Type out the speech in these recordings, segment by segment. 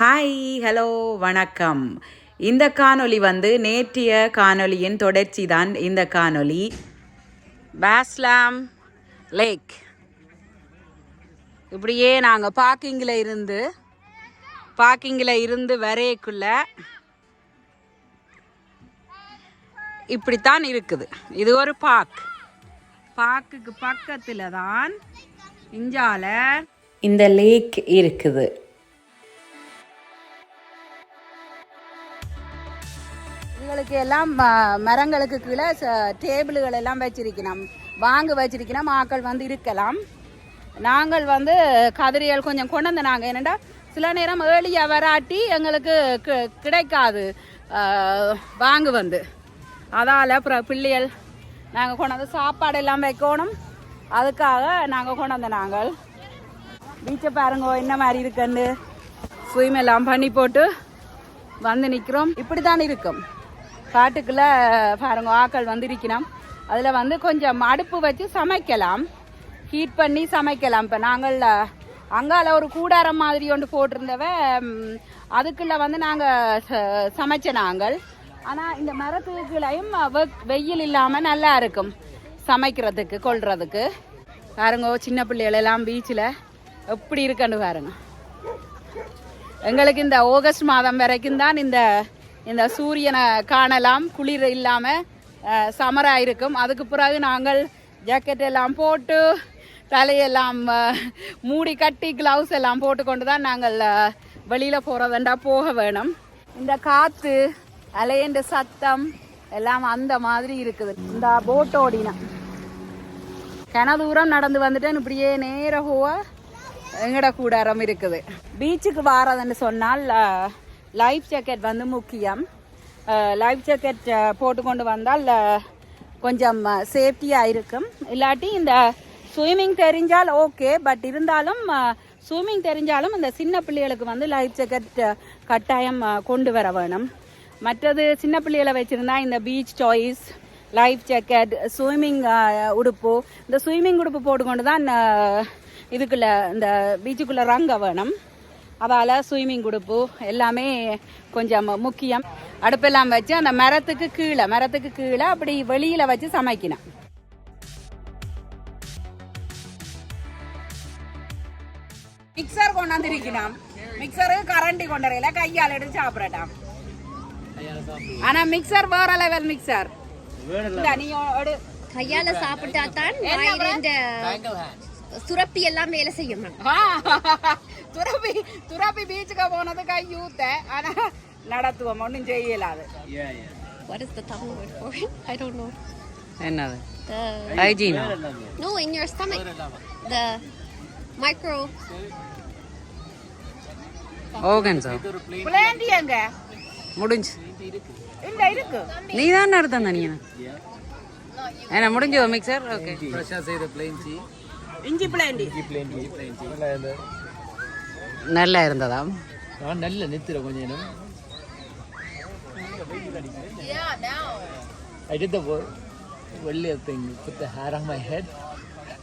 Hi hello வணக்கம். இந்த காணொளி வந்து நேற்றைய காணொளியின் தொடர்ச்சி தான் இந்த காணொளி பேஸ்லாம் லேக் இப்படியே நாங்கள் பார்க்கிங்கில் இருந்து பார்க்கிங்கில் இருந்து வரையக்குள்ள இப்படித்தான் இருக்குது. இது ஒரு பார்க் பார்க்குக்கு பக்கத்தில் தான் இஞ்சால இந்த லேக் இருக்குது. எங்களுக்கு எல்லாம் ம- மரங்களுக்கு கீழே ச- எல்லாம் வச்சிருக்கணும். வாங்க வச்சிருக்கணும். ஆக்கள் வந்து இருக்கலாம். நாங்கள் வந்து கதிரியல் கொஞ்சம் கொண்டு வந்து நாங்கள் என்னடா சில நேரம் ஏழியா வராட்டி எங்களுக்கு கிடைக்காது. வாங்கு வாங்க வந்து. அதால் அப்புறம் பிள்ளைகள் நாங்கள் கொண்டாந்து சாப்பாடு எல்லாம் வைக்கணும். அதுக்காக நாங்கள் கொண்டாந்து நாங்கள் பீச்சை பாருங்க என்ன மாதிரி இருக்குன்னு. ஸ்விம் எல்லாம் பண்ணி போட்டு வந்து நிற்கிறோம் இப்படி தான் இருக்கும். காட்டுக்குள்ள பாருங்க ஆக்கள் வந்து அதில் வந்து கொஞ்சம் அடுப்பு வச்சு சமைக்கலாம். ஹீட் பண்ணி சமைக்கலாம். இப்போ நாங்கள் அங்கால ஒரு கூடாரம் மாதிரி ஒன்று போட்டிருந்தவ அதுக்குள்ளே அதுக்குள்ள வந்து நாங்கள் சமைச்ச நாங்கள். ஆனால் இந்த மரத்துக்குள்ளையும் வெ- வெயில் இல்லாமல் நல்லா இருக்கும். சமைக்கிறதுக்கு கொள்றதுக்கு பாருங்க சின்ன பிள்ளைகளெல்லாம் பீச்சில் எப்படி இருக்குன்னு பாருங்க. எங்களுக்கு இந்த ஆகஸ்ட் மாதம் வரைக்கும் தான் இந்த இந்த சூரியனை காணலாம் குளிர் இல்லாமல் சமராக இருக்கும். அதுக்கு பிறகு நாங்கள் ஜாக்கெட் எல்லாம் போட்டு தலையெல்லாம் மூடி கட்டி க்ளவுஸ் எல்லாம் போட்டுக்கொண்டு தான் நாங்கள் வெளியில் போகிறதண்டா போக வேணும். இந்த காற்று அலையண்ட சத்தம் எல்லாம் அந்த மாதிரி இருக்குது. இந்த போட் ஓடினா. கன தூரம் நடந்து வந்துட்டேன் இப்படியே நேர போக எங்கட கூடாரம் இருக்குது. பீச்சுக்கு வாரதுன்னு சொன்னால் லைஃப் ஜாக்கெட் வந்து முக்கியம். லைஃப் ஜாக்கெட் போட்டுக்கொண்டு வந்தால் கொஞ்சம் சேஃப்டியாக இருக்கும். இல்லாட்டி இந்த ஸ்விம்மிங் தெரிஞ்சால் ஓகே பட் இருந்தாலும் ஸ்விம்மிங் தெரிஞ்சாலும் இந்த சின்ன பிள்ளைகளுக்கு வந்து லைஃப் ஜாக்கெட் கட்டாயம் கொண்டு வர வேணும். மற்றது சின்ன பிள்ளைகளை வச்சுருந்தா இந்த beach toys life jacket swimming உடுப்பு. இந்த ஸ்விம்மிங் உடுப்பு போட்டுக்கொண்டு தான் இதுக்குள்ளே இந்த பீச்சுக்குள்ளே ரங்க வேணும். அதால் ஸ்விம்மிங் உடுப்பு எல்லாமே கொஞ்சம் முக்கியம். அடுப்பெல்லாம் வச்சு அந்த மரத்துக்கு கீழே மரத்துக்கு கீழே அப்படி வெளியில் வச்சு சமைக்கணும். மிக்சர் கொண்டாந்துருக்கணும் மிக்சரு கரண்டி கொண்டறையில கையால் எடுத்து சாப்பிடட்டாம். ஆனா மிக்சர் வேற லெவல் மிக்சர். கையால சாப்பிட்டா தான் சுரப்பி எல்லாம் வேலை செய்யும். ஆ, துறப்பி துறப்பி பீச்சுக்கு போனது கை ஊத்த ஆனா நடத்துவோம் ஒன்றும் செய்யலாது What is the Tamil word for it? I don't know. என்னது The ஹைஜீனா no in your stomach. The micro. ஓகன்ஸோ பிளேண்டி எங்க முடிஞ்சு இல்ல இருக்கு நீ தான் நடத்த நீங்க என்ன முடிஞ்சோ மிக்சர் ஓகே ഫ്രഷാ ചെയ്ത പ്ലെയിൻ ചീ இஞ்சி பிளேண்டி ഈ പ്ലെയിൻ ചീ പ്ലെയിൻ ചീ நல்லா இருந்ததா நான் நல்ல நிறுத்துறேன் கொஞ்ச நேரம் I did the Wally thing, put the hair on my head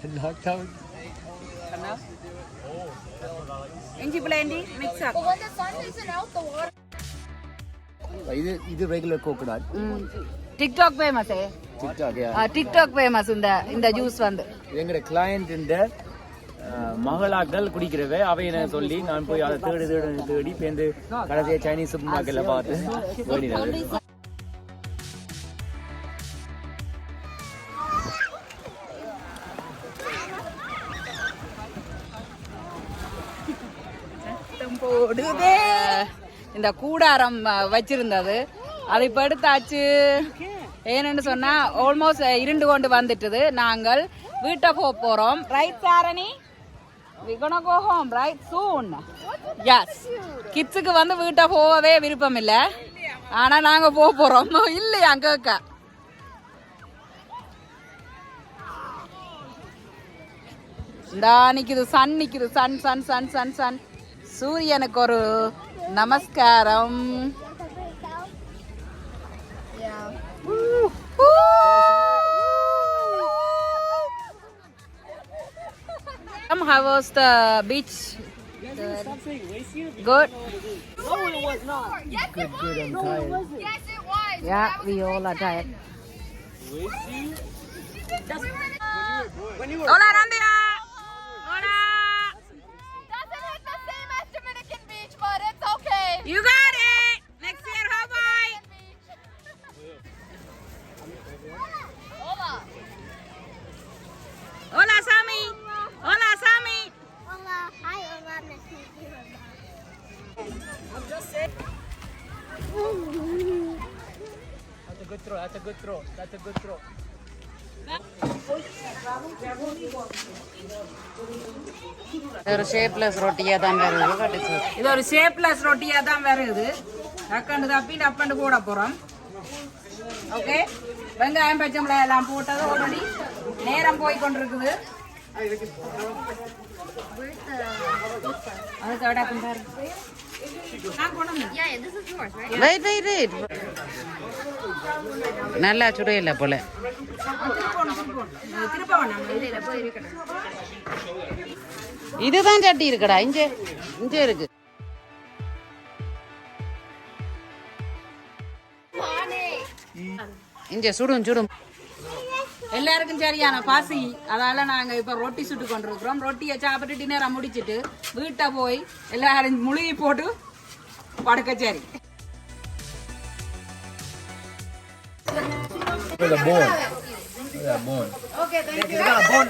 and knocked out. Inji blendy, mix up. But when the sun isn't out, இது இது regular coconut TikTok famous TikTok yeah TikTok famous இந்த இந்த juice வந்து எங்கட client இந்த மகளாக்கள் குடிக்கிறவ அவையனை சொல்லி நான் போய் அதை தேடி தேடி தேடி பேருந்து கடைசியா சைனீஸ் சூப்பர் மார்க்கெட்ல பார்த்து வேண்டினது. இந்த கூடாரம் வச்சிருந்தது. அதை இப்ப எடுத்தாச்சு. ஏன்னு சொன்னா ஆல்மோஸ்ட் இருண்டு கொண்டு வந்துட்டுது. நாங்கள் வீட்டை போக போறோம். ரைட் சாரணி? We gonna go home right soon? Yes. கிட்ஸுக்கு வந்து வீட்டை போகவே விருப்பம் இல்ல ஆனா நாங்க போக போறோம். இல்லையா அங்க இந்தா நிக்குது சன் நிக்குது sun sun sun sun sun. சூரியனுக்கு ஒரு நமஸ்காரம். Um, how was the beach? Yes, Good. No, it was not. Yes, it was. No, it wasn't. Yes, it was. Yeah, we all are tired. When you were Hola, throw, that's a good throw. ஒரு shapeless ரொட்டியாக தான் வருது இது ஒரு shapeless ரொட்டியா தான் வருது. டக்கண்டு தப்பி டப்பண்டு போட போறோம். ஓகே வெங்காயம் பச்சை மிளகாய் எல்லாம் போட்டது ஆல்ரெடி நேரம் போய் கொண்டிருக்குது. அதுக்கு அடக்கம் வெயிட் வெயிட் வெயிட் நல்லா சுடையில போல. இதுதான் சட்டி இருக்குடா இங்க இங்க இருக்கு. இங்க சுடும் சுடும். எல்லாருக்கும் சரியான பாசி. அதால நாங்க இப்ப ரொட்டி சுட்டு கொண்டிருக்கிறோம். ரொட்டியை சாப்பிட்டு டின்னரை முடிச்சிட்டு வீட்டை போய் எல்லாரும் முழுகி போட்டு படுக்க சரி With a bone. With a bone. Okay, thank you. got a bone.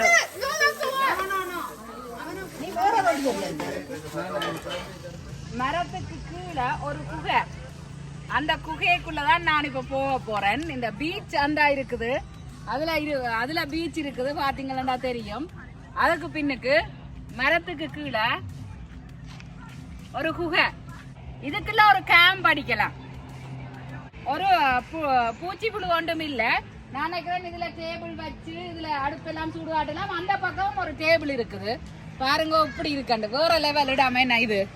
மரத்துக்கு கீழே ஒரு குகை. அந்த குகைக்குள்ளதான் நான் இப்ப போக போறேன். இந்த பீச் அந்த இருக்குது. அதுல இரு அதுல பீச் இருக்குது. பாத்தீங்களா தெரியும். அதுக்கு பின்னுக்கு மரத்துக்கு கீழே ஒரு குகை. இதுக்குள்ள ஒரு கேம்ப் அடிக்கலாம். ஒரு பூ- பூச்சி புழு ஒன்றும் இல்லை. நான் நினைக்கிறேன் இதுல டேபிள் வச்சு இதுல அடுப்பெல்லாம் சூடு அந்த பக்கம் ஒரு டேபிள் இருக்குது. பாருங்க இப்படி இருக்கண்டு வேற லெவல் இடாம என்ன இது?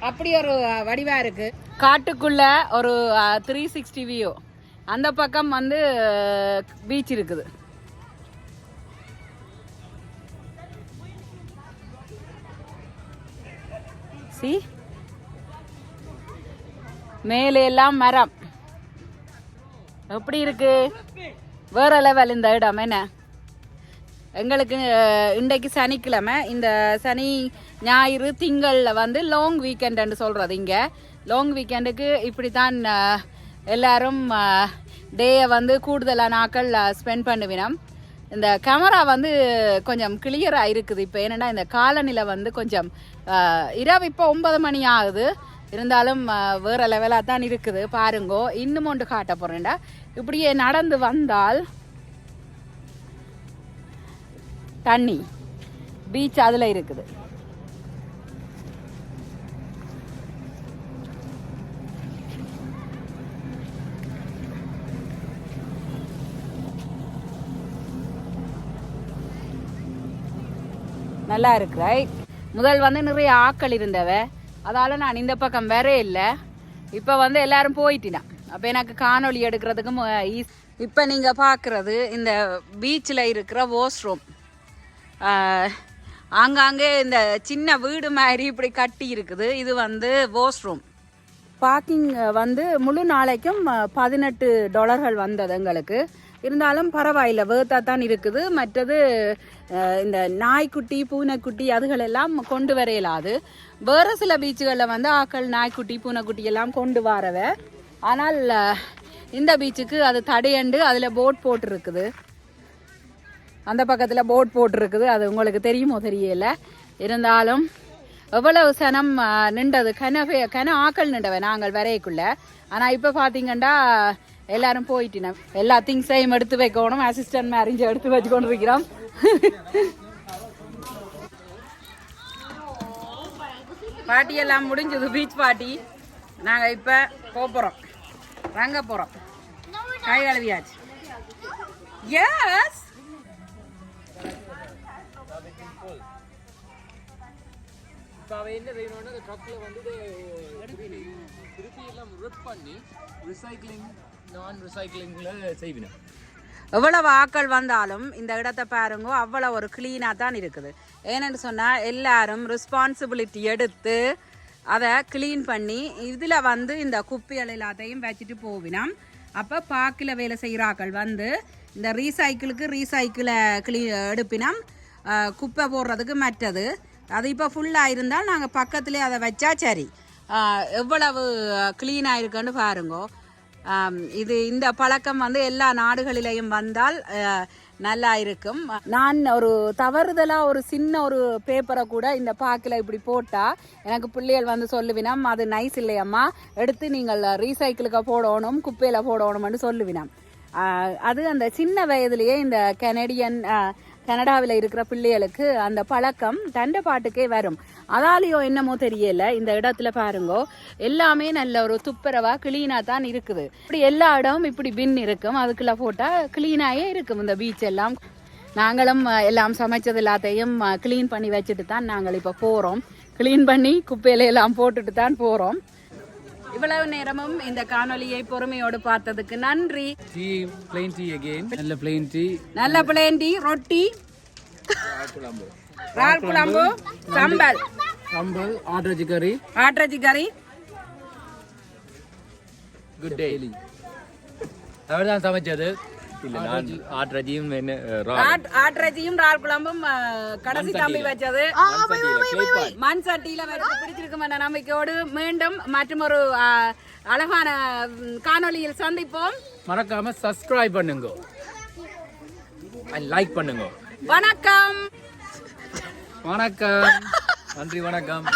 அப்படி ஒரு வடிவாக வடிவா இருக்கு. காட்டுக்குள்ள ஒரு த்ரீ சிக்ஸ்டி வியூ அந்த பக்கம் வந்து பீச் இருக்குது. சி மேலே எல்லாம் மரம். எப்படி இருக்கு? வேற லெவல் இந்த இடம் என்ன? எங்களுக்கு இன்றைக்கு சனிக்கிழமை. இந்த சனி ஞாயிறு திங்களில் வந்து லாங் வீக்கெண்டுன்னு சொல்கிறது இங்கே. லாங் வீக்கெண்டுக்கு இப்படி தான் எல்லாரும் டேயை வந்து கூடுதலாக நாட்கள் ஸ்பெண்ட் பண்ணுவினோம். இந்த கேமரா வந்து கொஞ்சம் கிளியராக இருக்குது. இப்போ என்னென்னா இந்த காலநிலை வந்து கொஞ்சம் இரவு இப்போ ஒன்பது மணி ஆகுது. இருந்தாலும் வேற லெவலாக தான் இருக்குது. பாருங்கோ இன்னும் ஒன்று காட்ட போகிறேன்டா இப்படியே நடந்து வந்தால் தண்ணி பீச் அதில் இருக்குது. நல்லா இருக்கு ரைட் முதல் வந்து நிறைய ஆக்கள் இருந்தவ அதால நான் இந்த பக்கம் வேற இல்லை. இப்போ வந்து எல்லாரும் போயிட்டினா. அப்போ எனக்கு காணொளி எடுக்கிறதுக்கும் இப்போ நீங்கள் பார்க்குறது இந்த பீச்சில் இருக்கிற வாஷ்ரூம் ஆங்காங்கே இந்த சின்ன வீடு மாதிரி இப்படி கட்டி இருக்குது. இது வந்து வாஷ்ரூம் பார்க்கிங் வந்து முழு நாளைக்கும் பதினெட்டு டாலர்கள் வந்தது எங்களுக்கு. இருந்தாலும் பரவாயில்ல வேர்த்தா தான் இருக்குது. மற்றது இந்த நாய்க்குட்டி பூனைக்குட்டி அதுகள் எல்லாம் கொண்டு வர இயலாது வேறு சில பீச்சுகளில் வந்து ஆக்கள் நாய்க்குட்டி பூனைக்குட்டி எல்லாம் கொண்டு வரவ. ஆனால் இந்த பீச்சுக்கு அது தடையண்டு அதில் போட் போட்டிருக்குது. அந்த பக்கத்தில் போட் போட்டிருக்குது. அது உங்களுக்கு தெரியுமோ தெரியல. இருந்தாலும் எவ்வளவு சனம் நின்றது. கன கன ஆக்கள் நின்றவ நாங்கள் வரையக்குள்ள ஆனால் இப்போ பார்த்தீங்கன்னா எல்லாரும் போயிட்டினா எல்லா திங்ஸையும் எடுத்து வைக்கணும் அசிஸ்டன்ட் மேரேஜ் எடுத்து வச்சு கொண்டு இருக்கிறோம் பாட்டி எல்லாம் முடிஞ்சது பீச் பாட்டி நாங்கள் இப்போ போகிறோம் ரங்க போகிறோம் கை கழுவியாச்சு. எஸ் இப்போ அவன் என்ன செய்யணும்னா அந்த ட்ரக்கில் வந்து திருப்பி எல்லாம் ரிப் பண்ணி ரிசைக்ளிங் நான் ரிசைக்ளிங்கில் செய்வினேன் எவ்வளவு ஆக்கள் வந்தாலும் இந்த இடத்தை பாருங்க அவ்வளோ ஒரு க்ளீனாக தான் இருக்குது. ஏன்னு சொன்னால் எல்லாரும் ரெஸ்பான்சிபிலிட்டி எடுத்து அதை க்ளீன் பண்ணி இதில் வந்து இந்த குப்பைகள் எல்லாத்தையும் வச்சுட்டு போவினோம். அப்போ பாக்கில் வேலை செய்கிறாக்கள் வந்து இந்த ரீசைக்கிளுக்கு ரீசைக்கிளை க்ளீ எடுப்பினோம். குப்பை போடுறதுக்கு மற்றது. அது இப்போ ஃபுல்லாக இருந்தால் நாங்கள் பக்கத்துலேயே அதை வச்சா சரி. எவ்வளவு க்ளீனாக இருக்குன்னு பாருங்கோ. இது இந்த பழக்கம் வந்து எல்லா நாடுகளிலையும் வந்தால் நல்லா இருக்கும். நான் ஒரு தவறுதலா ஒரு சின்ன ஒரு பேப்பரை கூட இந்த பாக்கில் இப்படி போட்டா எனக்கு பிள்ளைகள் வந்து சொல்லுவினாம் அது நைஸ் இல்லையம்மா. எடுத்து நீங்கள் ரீசைக்கிளுக்கு போடணும் குப்பையில் போடணும்னு சொல்லுவினாம் அது அந்த சின்ன வயதிலேயே இந்த கெனடியன் கனடாவில் இருக்கிற பிள்ளைகளுக்கு அந்த பழக்கம் தண்டை பாட்டுக்கே வரும். அதாலேயோ என்னமோ தெரியல இந்த இடத்துல பாருங்கோ. எல்லாமே நல்ல ஒரு துப்புரவா கிளீனா தான் இருக்குது. இப்படி எல்லா இடமும் இப்படி பின் இருக்கும். அதுக்குள்ள போட்டா கிளீனாயே இருக்கும் இந்த பீச் எல்லாம். நாங்களும் எல்லாம் சமைச்சது எல்லாத்தையும் க்ளீன் பண்ணி வச்சுட்டு தான் நாங்கள் இப்போ போகிறோம் க்ளீன் பண்ணி குப்பையில எல்லாம் போட்டுட்டு தான் போகிறோம் இவ்வளவு நேரமும் இந்த காணொளியை பொறுமையோடு பார்த்ததுக்கு நன்றி. டீ பிளைன் டீ அகெயின் நல்ல பிளைன் டீ நல்ல பிளேண்டி ரொட்டி. ரால் குழம்பு சம்பல். சம்பல் ஆட்ரஜி கறி. ஆட்டரச்சி கறி. குட் டே அவர் தான் சமைச்சது. இல்ல நான் ஆட்ரஜியும் என்ன ரால் குழம்பும் கடைசி தம்பி வச்சது மண் சட்டியில வச்சு பிடிச்சிருக்கும் என்ற நம்பிக்கையோடு மீண்டும் மற்றும் ஒரு அழகான காணொளியில் சந்திப்போம் மறக்காம சப்ஸ்கிரைப் பண்ணுங்க லைக் பண்ணுங்க வணக்கம் வணக்கம் நன்றி வணக்கம்